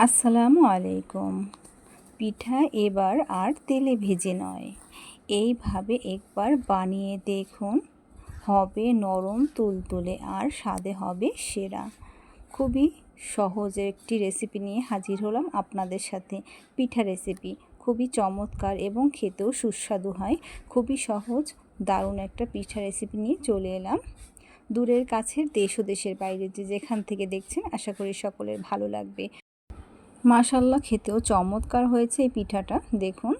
আসসালামু আলাইকুম। পিঠা এবার আর তেলে ভেজে নয়। এইভাবে একবার বানিয়ে দেখুন। হবে নরম, তুলতুলে, আর স্বাদে হবে সেরা। খুবই সহজ একটি রেসিপি নিয়ে হাজির হলাম আপনাদের সাথে। পিঠা রেসিপি খুবই চমৎকার এবং খেতেও সুস্বাদু হয়। খুবই সহজ, দারুণ একটা পিঠা রেসিপি নিয়ে চলে এলাম। দূরের কাছের দেশ ও দেশের বাইরে যে যেখান থেকে দেখছেন, আশা করি সকলের ভালো লাগবে। মাশাল্লাহ, খেতেও চমৎকার হয়েছে এই পিঠাটা। দেখুন।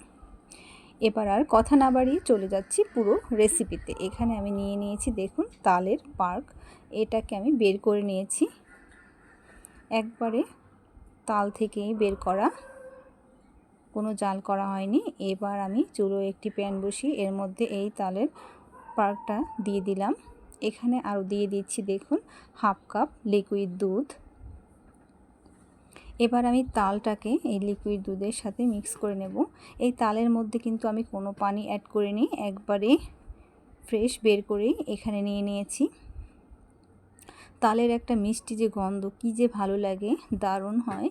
এবার আর কথা না বাড়িয়ে চলে যাচ্ছি পুরো রেসিপিতে এখানে আমি নিয়ে নিয়েছি, দেখুন, তালের পার্ক। এটাকে আমি বের করে নিয়েছি। একবারে তাল থেকেই বের করা। কোনো জাল করা হয়নি। এবার আমি চুলো একটি প্যান বসিয়ে এর মধ্যে এই তালের পার্কটা দিয়ে দিলাম। এখানে আরও দিয়ে দিচ্ছি, দেখুন, হাফ কাপ লিকুইড দুধ। এবার আমি তালটাকে এই লিকুইড দুধের সাথে মিক্স করে নেব। এই তালের মধ্যে কিন্তু আমি কোনো পানি অ্যাড করিনি, একবারে ফ্রেশ বের করেই এখানে নিয়ে নিয়েছি। তালের একটা মিষ্টি যে গন্ধ, কী যে ভালো লাগে, দারুণ হয়।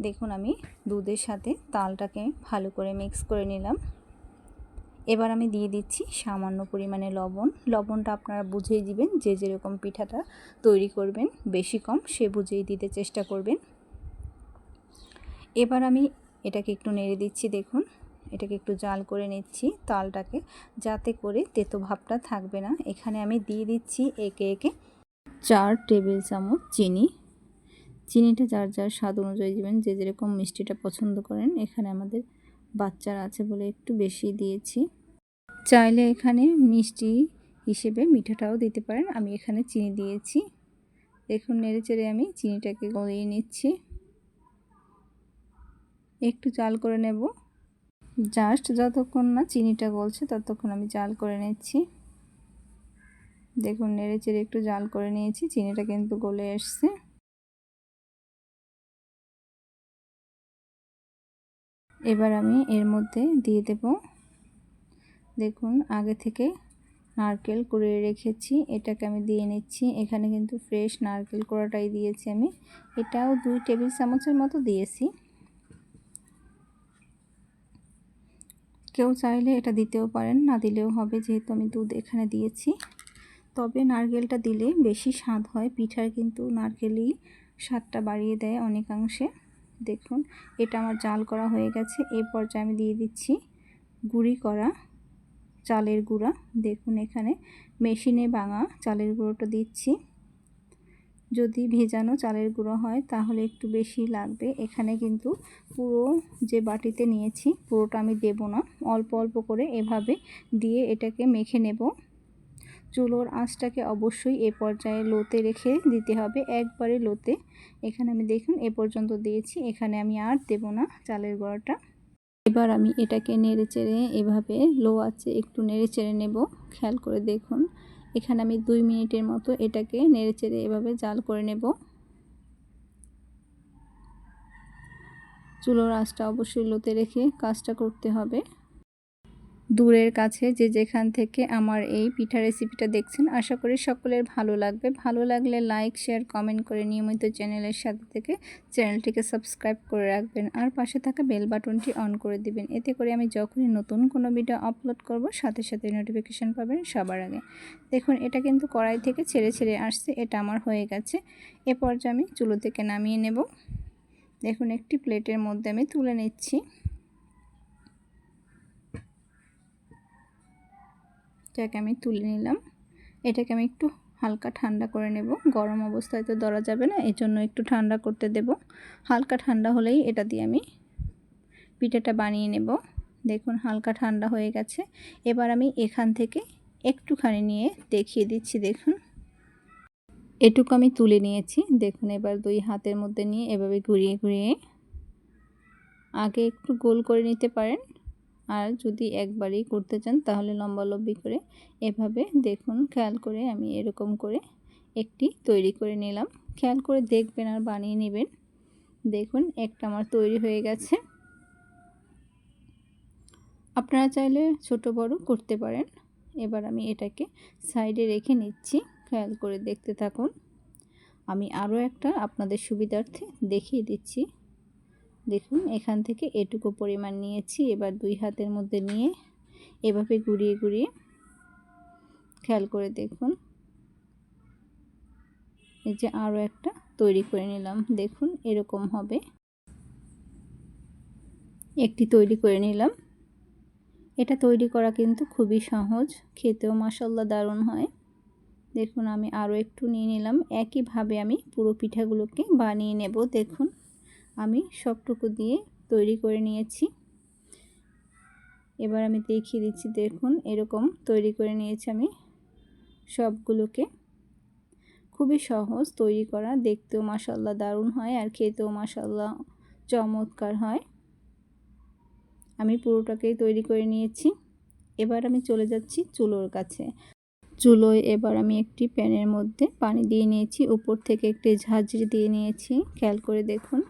দেখুন আমি দুধের সাথে তালটাকে ভালো করে মিক্স করে নিলাম। এবার আমি দিয়ে দিচ্ছি সামান্য পরিমাণে লবণ। লবণটা আপনারা বুঝেই দিবেন, যে যেরকম পিঠাটা তৈরি করবেন, বেশি কম সে বুঝেই দিতে চেষ্টা করবেন। এবার আমি এটাকে একটু নেড়ে দিচ্ছি, দেখুন। এটাকে একটু জাল করে নিচ্ছি তালটাকে, যাতে করে তেতো ভাবটা থাকবে না। এখানে আমি দিয়ে দিচ্ছি একে একে চার টেবিল চামচ চিনি। চিনিটা যার যার স্বাদ অনুযায়ী দেবেন, যে যেরকম মিষ্টিটা পছন্দ করেন। এখানে আমাদের বাচ্চারা আছে বলে একটু বেশি দিয়েছি। চাইলে এখানে মিষ্টি হিসেবে মিঠাটাও দিতে পারেন। আমি এখানে চিনি দিয়েছি। দেখুন, নেড়ে চেড়ে আমি চিনিটাকে গলিয়ে নিচ্ছি। একটু জাল করে নেব। জাস্ট যতক্ষণ না চিনিটা গলছে ততক্ষণ আমি জাল করে নিচ্ছি। দেখুন, নেড়ে চেড়ে একটু জাল করে নিয়েছি, চিনিটা কিন্তু গলে এসছে। এবার আমি এর মধ্যে দিয়ে দেব। দেখুন, আগে থেকে নারকেল কুড়িয়ে রেখেছি, এটাকে আমি দিয়ে নিচ্ছি। এখানে কিন্তু ফ্রেশ নারকেল কোড়াটাই দিয়েছি আমি। এটাও দুই টেবিল চামচের মতো দিয়েছি। কেউ চাইলে এটা দিতেও পারেন, না দিলেও হবে যেহেতু আমি দুধ এখানে দিয়েছি। তবে নারকেলটা দিলে বেশি স্বাদ হয়, পিঠার কিন্তু নারকেলই স্বাদটা বাড়িয়ে দেয় অনেকাংশে। দেখুন, এটা আমার জাল করা হয়ে গেছে। এই পর্যায়ে আমি দিয়ে দিচ্ছি গুঁড়ি করা চালের গুঁড়া। দেখুন এখানে মেশিনে ভাঙা চালের গুঁড়োটা দিচ্ছি। যদি ভেজানো চালের গুঁড়ো হয়, তাহলে একটু বেশি লাগবে। এখানে কিন্তু পুরো যে বাটিতে নিয়েছি, পুরোটা আমি দেব না। অল্প অল্প করে এভাবে দিয়ে এটাকে মেখে নেব। চুলোর আঁচটাকে অবশ্যই এ পর্যায়ে লোতে রেখে দিতে হবে। একবারে লোতে। এখানে আমি দেখুন, এ পর্যন্ত দিয়েছি। এখানে আমি আর দেব না চালের গুঁড়োটা। এবার আমি এটাকে নেড়ে চেড়ে এভাবে লো আছে একটু নেড়ে চেড়ে নেব। খেয়াল করে দেখুন। এখানে আমি দুই মিনিটের মতো এটাকে নেড়েচেড়ে এভাবে জাল করে নেব। চুলোর আঁচটা অবশ্যই লোতে রেখে কাজটা করতে হবে। দূরের কাছে যে যেখান থেকে আমার এই পিঠা রেসিপিটা দেখছেন, আশা করি সকলের ভালো লাগবে। ভালো লাগলে লাইক শেয়ার কমেন্ট করে নিয়মিত চ্যানেলের সাথে থেকে চ্যানেলটিকে সাবস্ক্রাইব করে রাখবেন। আর পাশে থাকা বেল বাটনটি অন করে দিবেন। এতে করে আমি যখনই নতুন কোনো ভিডিও আপলোড করব, সাথে সাথে নোটিফিকেশান পাবেন সবার আগে। দেখুন, এটা কিন্তু কড়াই থেকে ছেড়ে ছেড়ে আসছে, এটা আমার হয়ে গেছে। এ পর্যায়ে আমি চুলো থেকে নামিয়ে নেব। দেখুন, একটি প্লেটের মধ্যে আমি তুলে নিচ্ছি। এটাকে আমি তুলে নিলাম। এটাকে আমি একটু হালকা ঠান্ডা করে নেব। গরম অবস্থায় তো ধরা যাবে না এই জন্য একটু ঠান্ডা করতে দেব। হালকা ঠান্ডা হলেই এটা দিয়ে আমি পিঠাটা বানিয়ে নেব। দেখুন, হালকা ঠান্ডা হয়ে গেছে। এবার আমি এখান থেকে একটুখানি নিয়ে দেখিয়ে দিচ্ছি, দেখুন। এটুকু আমি তুলে নিয়েছি। দেখুন, এবার দুই হাতের মধ্যে নিয়ে এভাবে ঘুরিয়ে ঘুরিয়ে আগে একটু গোল করে নিতে পারেন। আর যদি একবারই করতে চান, তাহলে লম্বালম্বি করে এভাবে দেখুন, খেয়াল করে আমি এরকম করে একটি তৈরি করে নিলাম। খেয়াল করে দেখবেন আর বানিয়ে নেবেন। দেখুন, একটা আমার তৈরি হয়ে গেছে। আপনারা চাইলে ছোট বড় করতে পারেন। এবার আমি এটাকে সাইডে রেখে নিচ্ছি। খেয়াল করে দেখতে থাকুন। আমি আরও একটা আপনাদের সুবিধার্থে দেখিয়ে দিচ্ছি। দেখুন, এখান থেকে এটুকু পরিমাণ নিয়েছি। এবার দুই হাতের মধ্যে নিয়ে এভাবে ঘুরিয়ে ঘুরিয়ে খেয়াল করে দেখুন। এই যে আরও একটা তৈরি করে নিলাম। দেখুন, এরকম হবে। একটি তৈরি করে নিলাম। এটা তৈরি করা কিন্তু খুবই সহজ। খেতেও মাসাল্লা দারুণ হয়। দেখুন, আমি আরও একটু নিয়ে নিলাম। একইভাবে আমি পুরো পিঠাগুলোকে বানিয়ে নেব। দেখুন। আমি সবটুকু দিয়ে তৈরি করে নিয়েছি। এবার আমি দেখিয়ে দিচ্ছি, দেখুন, এরকম তৈরি করে নিয়েছি আমি সবগুলোকে। খুবই সহজ তৈরি করা, দেখতেও মাসাল্লাহ দারুণ হয় আর খেতেও মাসাল্লাহ চমৎকার হয়। আমি পুরোটাকেই তৈরি করে নিয়েছি। এবার আমি চলে যাচ্ছি চুলোর কাছে। চুলোয় এবার আমি একটি প্যানের মধ্যে পানি দিয়ে নিয়েছি, উপর থেকে একটি ঝাঁঝরি দিয়ে নিয়েছি। খেয়াল করে দেখুন।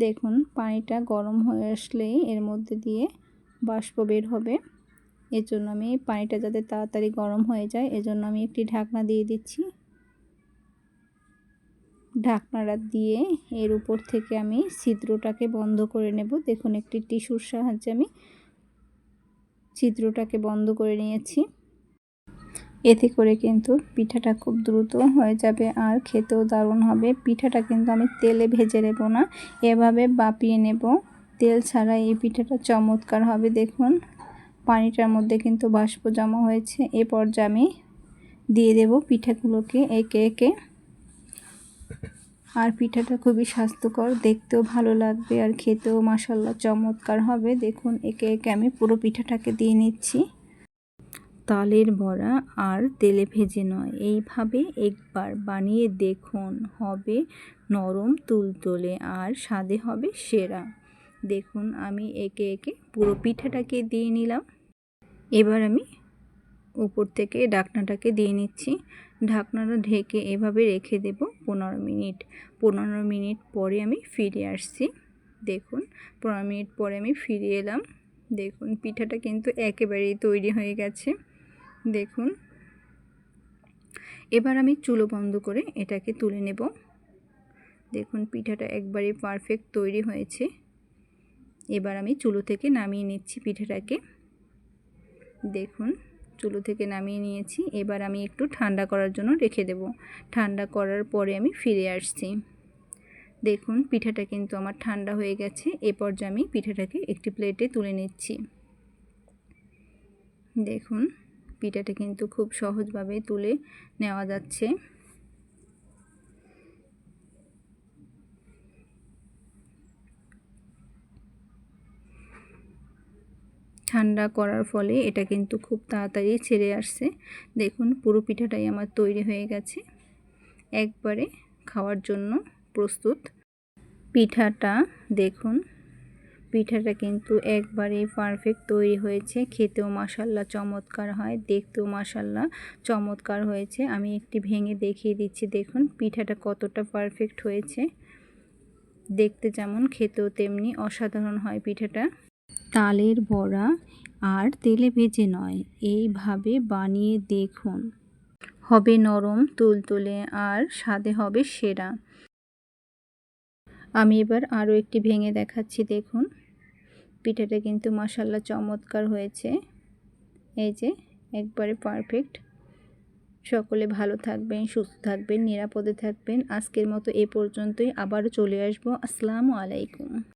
দেখুন, পানিটা গরম হয়ে আসলেই এর মধ্যে দিয়ে বাষ্প বের হবে। এজন্য আমি পানিটা যাতে তাড়াতাড়ি গরম হয়ে যায়, এজন্য আমি একটি ঢাকনা দিয়ে দিচ্ছি। ঢাকনাটা দিয়ে এর উপর থেকে আমি ছিদ্রটাকে বন্ধ করে নেব। দেখুন, একটি টিস্যুর সাহায্যে আমি ছিদ্রটাকে বন্ধ করে নিয়েছি। এতে করে কিন্তু পিঠাটা খুব দ্রুত হয়ে যাবে আর খেতেও দারুণ হবে। পিঠাটা কিন্তু আমি তেলে ভেজে নেব না, এভাবে বাপিয়ে নেব। তেল ছাড়া এই পিঠাটা চমৎকার হবে, দেখুন। পানিটার মধ্যে কিন্তু বাষ্প জমা হয়েছে। এ পর্যায়ে আমি দিয়ে দেব পিঠাগুলোকে একে একে। আর পিঠাটা খুবই স্বাস্থ্যকর, দেখতেও ভালো লাগবে আর খেতেও মাসাল্লা চমৎকার হবে। দেখুন, একে একে আমি পুরো পিঠাটাকে দিয়ে নিচ্ছি। তালের বড়া আর তেলে ভেজে নয়। এইভাবে একবার বানিয়ে দেখুন, হবে নরম তুলতুলে আর স্বাদে হবে সেরা। দেখুন, আমি একে একে পুরো পিঠাটাকে দিয়ে নিলাম। এবার আমি উপর থেকে ঢাকনাটাকে দিয়ে নিচ্ছি। ঢাকনাটা ঢেকে এভাবে রেখে দেব পনেরো মিনিট। পনেরো মিনিট পরে আমি ফিরে আসছি। দেখুন, পনেরো মিনিট পরে আমি ফিরে এলাম। দেখুন, পিঠাটা কিন্তু একেবারেই তৈরি হয়ে গেছে। দেখুন। এবার আমি চুলো বন্ধ করে এটাকে তুলে নেব। দেখুন, পিঠাটা একবারে পারফেক্ট তৈরি হয়েছে। এবার আমি চুলো থেকে নামিয়ে নিচ্ছি পিঠাটাকে। দেখুন, চুলো থেকে নামিয়ে নিয়েছি। এবার আমি একটু ঠান্ডা করার জন্য রেখে দেব। ঠান্ডা করার পরে আমি ফিরে আসছি। দেখুন, পিঠাটা কিন্তু আমার ঠান্ডা হয়ে গেছে। এ পর্যায়ে আমি পিঠাটাকে একটি প্লেটে তুলে নিচ্ছি। দেখুন পিঠাটা কিন্তু খুব সহজভাবে তুলে নেওয়া যাচ্ছে। ঠান্ডা করার ফলে এটা কিন্তু খুব তাড়াতাড়ি ছেড়ে আসছে। দেখুন, পুরো পিঠাটাই আমার তৈরি হয়ে গেছে। একবারে খাওয়ার জন্য প্রস্তুত। পিঠাটা দেখুন পিঠাটা কিন্তু একবারেই পারফেক্ট তৈরি হয়েছে। খেতেও মাসাল্লা চমৎকার হয়, দেখতেও মাসাল্লা চমৎকার হয়েছে। আমি একটি ভেঙে দেখিয়ে দিচ্ছি, দেখুন পিঠাটা কতটা পারফেক্ট হয়েছে। দেখতে যেমন খেতেও তেমনি অসাধারণ হয় পিঠাটা। তালের বড়া আর তেলে ভেজে নয়, এইভাবে বানিয়ে দেখুন। হবে নরম, তুলতুলে আর স্বাদে হবে সেরা। আমি এবার আরও একটি ভেঙে দেখাচ্ছি, দেখুন। পিঠাটা কিন্তু মশাল্লা চমৎকার হয়েছে। এই যে, একবারে পারফেক্ট সকলে ভালো থাকবেন, সুস্থ থাকবেন, নিরাপদে থাকবেন। আজকের মতো এ পর্যন্তই। আবার চলে আসব। আসসালামু আলাইকুম।